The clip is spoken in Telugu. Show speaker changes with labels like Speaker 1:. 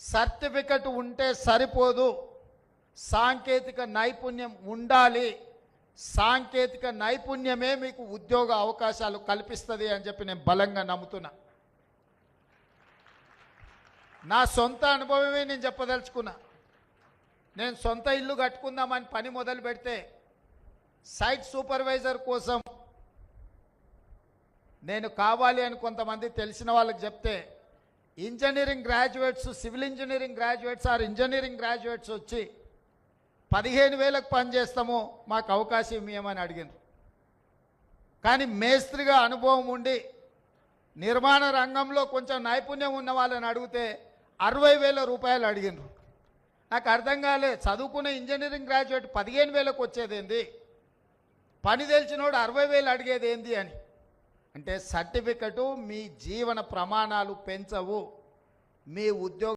Speaker 1: సర్టిఫికెట్ ఉంటే సరిపోదు. సాంకేతిక నైపుణ్యం ఉండాలి. సాంకేతిక నైపుణ్యమే మీకు ఉద్యోగ అవకాశాలు కల్పిస్తుంది అని చెప్పి నేను బలంగా నమ్ముతున్నా. నా సొంత అనుభవమే నేను చెప్పదలుచుకున్నా. నేను సొంత ఇల్లు కట్టుకుందామని పని మొదలు పెడితే సైట్ సూపర్వైజర్ కోసం నేను కావాలి అని కొంతమంది తెలిసిన వాళ్ళకి చెప్తే engineering graduates civil engineering graduates or engineering graduates వచ్చి పదిహేను వేలకు పని చేస్తాము మాకు అవకాశం ఇవ్వమని అడిగినారు. కానీ మేస్త్రిగా అనుభవం ఉండి నిర్మాణ రంగంలో కొంచెం నైపుణ్యం ఉన్న వాళ్ళని అడిగితే అరవై వేల రూపాయలు అడిగినారు. నాకు అర్థం కాలే చదువుకున్న ఇంజనీరింగ్ గ్రాడ్యుయేట్ పదిహేను వేలకు వచ్చేదేంది? పని తెలిసినోడు అరవై వేలు అడిగేది ఏంది అని. అంటే సర్టిఫికెటు మీ జీవన ప్రమాణాలు పెంచవు. మీ ఉద్యోగ